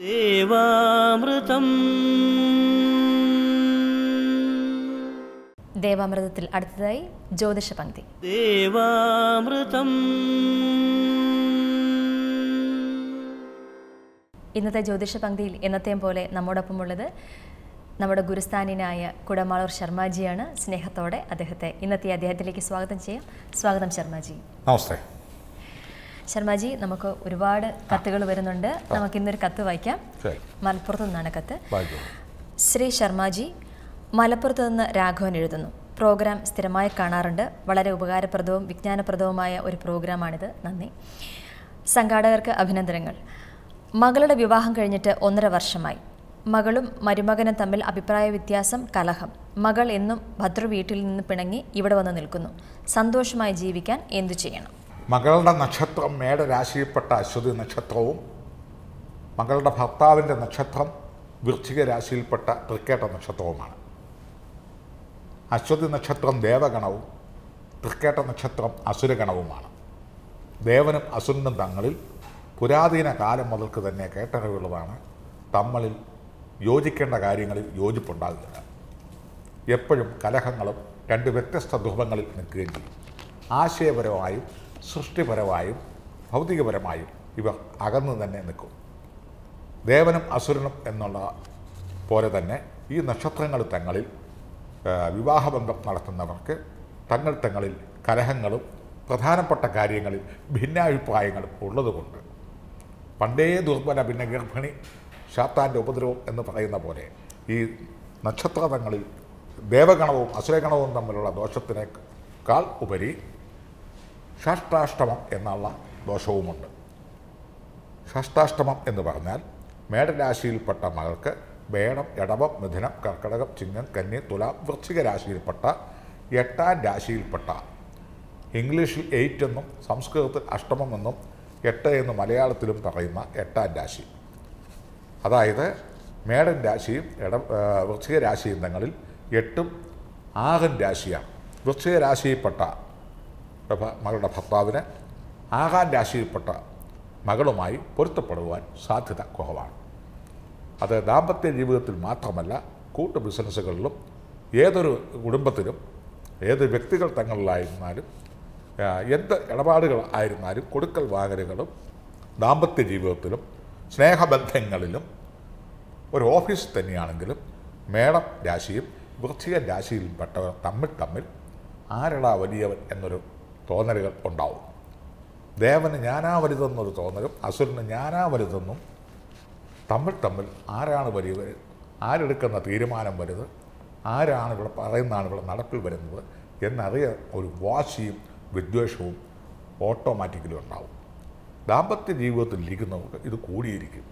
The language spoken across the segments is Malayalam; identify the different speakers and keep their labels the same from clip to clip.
Speaker 1: ദേവാമൃതം.
Speaker 2: ദേവാമൃതത്തിൽ അടുത്തതായി ജ്യോതിഷ പങ്ക്തി
Speaker 1: ദേവാമൃതം.
Speaker 2: ഇന്നത്തെ ജ്യോതിഷ പങ്ക്തിയിൽ എന്നത്തെയും പോലെ നമ്മോടൊപ്പമുള്ളത് നമ്മുടെ ഗുരുസ്ഥാനിനായ കുടമാളൂർ ശർമാജിയാണ്. സ്നേഹത്തോടെ അദ്ദേഹത്തെ ഇന്നത്തെ അദ്ദേഹത്തിലേക്ക് സ്വാഗതം ചെയ്യാം. സ്വാഗതം ശർമാജി.
Speaker 3: നമസ്തേ.
Speaker 2: ശർമാജി നമുക്ക് ഒരുപാട് കത്തുകൾ വരുന്നുണ്ട്. നമുക്ക് ഇന്നൊരു കത്ത് വായിക്കാം. മലപ്പുറത്തു നിന്നാണ് കത്ത്. ശ്രീ ശർമ്മജി മലപ്പുറത്തു നിന്ന് രാഘവൻ എഴുതുന്നു. പ്രോഗ്രാം സ്ഥിരമായി കാണാറുണ്ട്. വളരെ ഉപകാരപ്രദവും വിജ്ഞാനപ്രദവുമായ ഒരു പ്രോഗ്രാമാണിത്. നന്ദി. സംഘാടകർക്ക് അഭിനന്ദനങ്ങൾ. മകളുടെ വിവാഹം കഴിഞ്ഞിട്ട് ഒന്നര വർഷമായി. മകളും മരുമകനും തമ്മിൽ അഭിപ്രായ വ്യത്യാസം കലഹം. മകൾ എന്നും ഭദ്ര വീട്ടിൽ നിന്ന് പിണങ്ങി ഇവിടെ വന്ന് നിൽക്കുന്നു. സന്തോഷമായി ജീവിക്കാൻ എന്തു ചെയ്യണം?
Speaker 3: മകളുടെ നക്ഷത്രം മേടരാശിയിൽപ്പെട്ട അശ്വതി നക്ഷത്രവും മകളുടെ ഭർത്താവിന്റെ നക്ഷത്രം വൃശ്ചിക രാശിയിൽപ്പെട്ട തൃക്കേട്ട നക്ഷത്രവുമാണ്. അശ്വതി നക്ഷത്രം ദേവഗണവും തൃക്കേട്ട നക്ഷത്രം അസുരഗണവുമാണ്. ദേവനും അസുരനും തങ്ങളിൽ പുരാതന കാലം മുതൽക്ക് തന്നെ കേട്ടറിവുള്ളതാണ്. തമ്മിൽ യോജിക്കേണ്ട കാര്യങ്ങളിൽ യോജിപ്പുണ്ടാകുന്നത് എപ്പോഴും കലഹങ്ങളും രണ്ട് വ്യത്യസ്ത ധ്രുവങ്ങളിൽ നിൽക്കുകയും ചെയ്യും. ആശയപരമായും സൃഷ്ടിപരമായും ഭൗതികപരമായും ഇവ അകന്നു തന്നെ നിൽക്കും. ദേവനും അസുരനും എന്നുള്ള പോലെ തന്നെ ഈ നക്ഷത്രങ്ങൾ തങ്ങളിൽ വിവാഹബന്ധം നടത്തുന്നവർക്ക് തങ്ങൾ തങ്ങളിൽ കലഹങ്ങളും പ്രധാനപ്പെട്ട കാര്യങ്ങളിൽ ഭിന്നാഭിപ്രായങ്ങളും ഉള്ളതുകൊണ്ട് പണ്ടേ ദുർബല ഭിന്ന ഗർഭിണി ശാത്താന്റെ ഉപദ്രവം എന്ന് പറയുന്ന പോലെ ഈ നക്ഷത്രതങ്ങളിൽ ദേവഗണവും അസുരഗണവും തമ്മിലുള്ള ദോഷത്തിനേക്കാൾ ഉപരി ഷഷ്ടാഷ്ടമം എന്നുള്ള ദോഷവുമുണ്ട്. ഷഷ്ടാഷ്ടമം എന്ന് പറഞ്ഞാൽ മേടരാശിയിൽപ്പെട്ട മകൾക്ക് വേണം എടവം മിഥുനം കർക്കടകം ചിങ്ങം കന്നി തുല വൃശ്ചിക രാശിയിൽപ്പെട്ട എട്ടാം രാശിയിൽപ്പെട്ട ഇംഗ്ലീഷിൽ എയ്റ്റ് എന്നും സംസ്കൃതത്തിൽ അഷ്ടമം എന്നും എട്ട് എന്ന് മലയാളത്തിലും പറയുന്ന എട്ടാം രാശി. അതായത് മേടൻ രാശിയും ഇട വൃശ്ചിക രാശിയും തങ്ങളിൽ എട്ടും ആകൻ രാശിയാണ്. വൃശ്ചിക രാശിയിൽപ്പെട്ട മകളുടെ ഭർത്താവിന് ആകാൻ രാശിയിൽപ്പെട്ട മകളുമായി പൊരുത്തപ്പെടുവാൻ സാധ്യത കുറവാണ്. അത് ദാമ്പത്യ ജീവിതത്തിൽ മാത്രമല്ല കൂട്ടു ബിസിനസ്സുകളിലും ഏതൊരു കുടുംബത്തിലും ഏത് വ്യക്തികൾ തങ്ങളിലായിരുന്നാലും എന്ത് ഇടപാടുകൾ ആയിരുന്നാലും കൊടുക്കൽ വാങ്ങലുകളും ദാമ്പത്യ ജീവിതത്തിലും സ്നേഹബന്ധങ്ങളിലും ഒരു ഓഫീസ് തന്നെയാണെങ്കിലും മേടം രാശിയും വൃശ്ചിക രാശിയിൽപ്പെട്ടവർ തമ്മിൽ തമ്മിൽ ആരടാ വലിയവൻ എന്നൊരു തോന്നലുകൾ ഉണ്ടാവും. ദേവന് ഞാനാ വലുതെന്നൊരു തോന്നലും അസുരന് ഞാനാ വലുതെന്നും തമ്മിൽ തമ്മിൽ ആരാണ് വലിയവർ ആരെടുക്കുന്ന തീരുമാനം വലുത് ആരാണ് ഇവിടെ പറയുന്നതാണ് ഇവിടെ നടപ്പിൽ വരുന്നത് എന്നറിയാൻ ഒരു വാശിയും വിദ്വേഷവും ഓട്ടോമാറ്റിക്കലി ഉണ്ടാവും. ദാമ്പത്യ ജീവിതത്തിൽ ഇരിക്കുന്നവർക്ക് ഇത് കൂടിയിരിക്കും.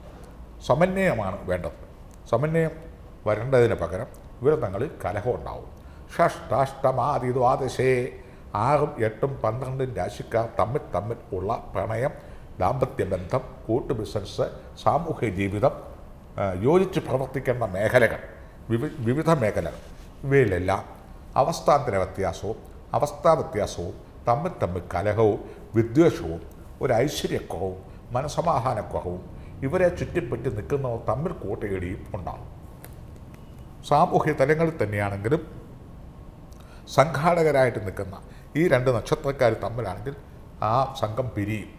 Speaker 3: സമന്വയമാണ് വേണ്ടത്. സമന്വയം വരേണ്ടതിന് പകരം ഇവർ തങ്ങളിൽ കലഹം ഉണ്ടാവും. ഷഷ്ടാഷ്ടമാതി ദ്വാദശേ ആറും എട്ടും പന്ത്രണ്ടും രാശിക്കാർ തമ്മിൽ തമ്മിൽ ഉള്ള പ്രണയം ദാമ്പത്യ ബന്ധം കൂട്ടു ബിസിനസ് സാമൂഹ്യ ജീവിതം യോജിച്ച് പ്രവർത്തിക്കേണ്ട മേഖലകൾ വിവി വിവിധ മേഖലകൾ. ഇവയിലെല്ലാം അവസ്ഥാന്തര വ്യത്യാസവും അവസ്ഥാ വ്യത്യാസവും തമ്മിൽ തമ്മിൽ കലഹവും വിദ്വേഷവും ഒരു ഐശ്വര്യക്കുറവും മനസമാധാനക്കുറവും ഇവരെ ചുറ്റിപ്പറ്റി നിൽക്കുന്നവർ തമ്മിൽ കൂട്ടയിടിയും ഉണ്ടാകും. സാമൂഹ്യ തലങ്ങളിൽ തന്നെയാണെങ്കിലും സംഘാടകരായിട്ട് നിൽക്കുന്ന ഈ രണ്ട് നക്ഷത്രക്കാർ തമ്മിലാണെങ്കിൽ ആ സംഘം പിരിയും.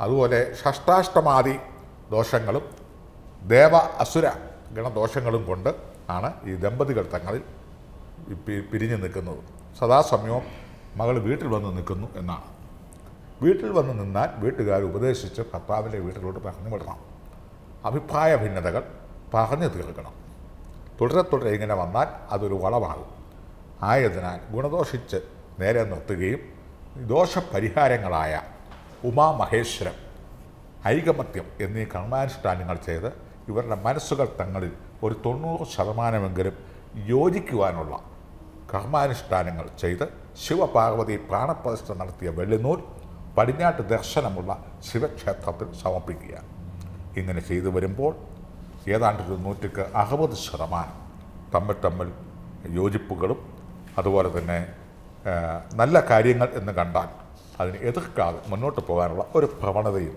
Speaker 3: അതുപോലെ ഷഷ്ടാഷ്ടമാദി ദോഷങ്ങളും ദേവ അസുര ഗണദോഷങ്ങളും കൊണ്ട് ആണ് ഈ ദമ്പതികൾ തങ്ങളിൽ പിരിഞ്ഞ് നിൽക്കുന്നത്. സദാസമയവും മകൾ വീട്ടിൽ വന്ന് നിൽക്കുന്നു എന്നാണ്. വീട്ടിൽ വന്ന് നിന്നാൽ വീട്ടുകാർ ഉപദേശിച്ച് ഭർത്താവിന്റെ വീട്ടിലോട്ട് പറഞ്ഞു വിടണം. അഭിപ്രായ ഭിന്നതകൾ പറഞ്ഞു തീർക്കണം. തുടരെ തുടരെ ഇങ്ങനെ വന്നാൽ അതൊരു വളമാകും ആയതിനാൽ ഗുണദോഷിച്ച് നേരെ നിർത്തുകയും ദോഷപരിഹാരങ്ങളായ ഉമാമഹേശ്വരം ഐകമത്യം എന്നീ കർമാനുഷ്ഠാനങ്ങൾ ചെയ്ത് ഇവരുടെ മനസ്സുകൾ തങ്ങളിൽ ഒരു തൊണ്ണൂറ് ശതമാനമെങ്കിലും യോജിക്കുവാനുള്ള കർമാനുഷ്ഠാനങ്ങൾ ചെയ്ത് ശിവപാർവതി പ്രാണപ്രതിഷ്ഠ നടത്തിയ വെള്ളിനൂൽ പടിഞ്ഞാട്ട് ദർശനമുള്ള ശിവക്ഷേത്രത്തിൽ സമർപ്പിക്കുക ഇങ്ങനെ ചെയ്തു വരുമ്പോൾ ഏതാണ്ട് ഒരു നൂറ്റിക്ക് അറുപത് ശതമാനം തമ്മിൽ തമ്മിൽ യോജിപ്പുകളും അതുപോലെ തന്നെ നല്ല കാര്യങ്ങൾ എന്ന് കണ്ടാൽ അതിനെ എതിർക്കാതെ മുന്നോട്ട് പോകാനുള്ള ഒരു പ്രവണതയും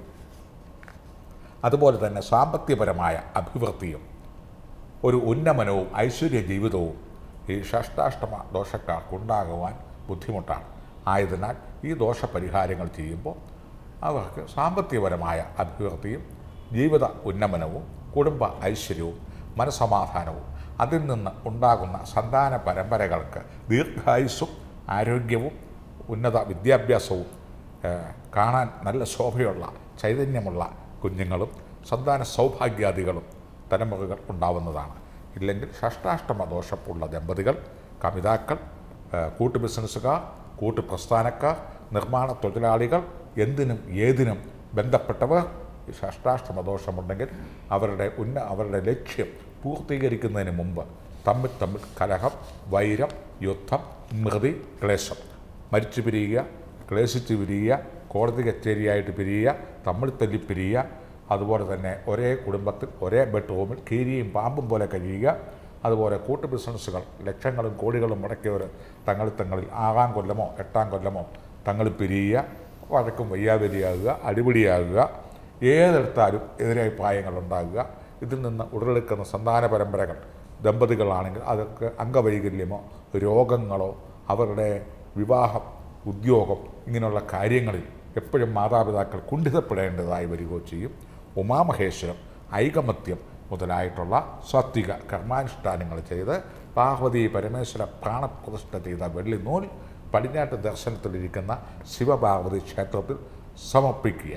Speaker 3: അതുപോലെ തന്നെ സാമ്പത്തികപരമായ അഭിവൃദ്ധിയും ഒരു ഉന്നമനവും ഐശ്വര്യ ജീവിതവും ഈ ഷഷ്ടാഷ്ടമ ദോഷക്കാർക്കുണ്ടാകുവാൻ ബുദ്ധിമുട്ടാണ്. ആയതിനാൽ ഈ ദോഷപരിഹാരങ്ങൾ ചെയ്യുമ്പോൾ അവർക്ക് സാമ്പത്തികപരമായ അഭിവൃദ്ധിയും ജീവിത ഉന്നമനവും കുടുംബ ഐശ്വര്യവും മനസമാധാനവും അതിൽ നിന്ന് ഉണ്ടാകുന്ന സന്താന പരമ്പരകൾക്ക് ദീർഘായുസ്സും ആരോഗ്യവും ഉന്നത വിദ്യാഭ്യാസവും കാണാൻ നല്ല ശോഭയുള്ള ചൈതന്യമുള്ള കുഞ്ഞുങ്ങളും സന്താന സൗഭാഗ്യാദികളും തലമുറകൾ ഉണ്ടാവുന്നതാണ്. ഇല്ലെങ്കിൽ ഷഷ്ടാഷ്ടമ ദോഷമുള്ള ദമ്പതികൾ കമിതാക്കൾ ഏഹ്, കൂട്ടു ബിസിനസ്സുകാർ കൂട്ടു പ്രസ്ഥാനക്കാർ നിർമ്മാണ തൊഴിലാളികൾ എന്തിനും ഏതിനും ബന്ധപ്പെട്ടവർ ഷഷ്ടാഷ്ടമ ദോഷമുണ്ടെങ്കിൽ അവരുടെ ഉന്ന അവരുടെ ലക്ഷ്യം പൂർത്തീകരിക്കുന്നതിന് മുമ്പ് തമ്മിൽ തമ്മിൽ കലഹം വൈരം യുദ്ധം മൃതി ക്ലേശം. മരിച്ചു പിരിയുക ക്ലേശിച്ച് പിരിയുക കോടതി കച്ചേരിയായിട്ട് പിരിയുക തമ്മിൽ തല്ലി പിരിയുക അതുപോലെ തന്നെ ഒരേ കുടുംബത്തിൽ ഒരേ ബെഡ്റൂമിൽ കീരിയും പാമ്പും പോലെ കഴിയുക അതുപോലെ കൂട്ടു ബിസിനസ്സുകൾ ലക്ഷങ്ങളും കോടികളും മുടക്കിയവർ തങ്ങൾ തങ്ങളിൽ ആറാം കൊല്ലമോ എട്ടാം കൊല്ലമോ തങ്ങൾ പിരിയുക വഴക്കും വയ്യാവലിയാകുക അടിപിടിയാകുക ഏതെടുത്താലും എതിരഭിപ്രായങ്ങൾ ഉണ്ടാകുക ഇതിൽ നിന്ന് ഉടലെടുക്കുന്ന സന്താന പരമ്പരകൾ ദമ്പതികളാണെങ്കിൽ അതൊക്കെ അംഗവൈകല്യമോ രോഗങ്ങളോ അവരുടെ വിവാഹം ഉദ്യോഗം ഇങ്ങനെയുള്ള കാര്യങ്ങളിൽ എപ്പോഴും മാതാപിതാക്കൾ കുണ്ഠിതപ്പെടേണ്ടതായി വരികയോ ചെയ്യും. ഉമാമഹേശ്വരം ഐകമത്യം മുതലായിട്ടുള്ള സാത്വിക കർമാനുഷ്ഠാനങ്ങൾ ചെയ്ത് പാർവതി പരമേശ്വര പ്രാണപ്രതിഷ്ഠ ചെയ്ത വെള്ളിനൂൽ പടിഞ്ഞാട്ട് ദർശനത്തിലിരിക്കുന്ന ശിവപാർവതി ക്ഷേത്രത്തിൽ സമർപ്പിക്കുക.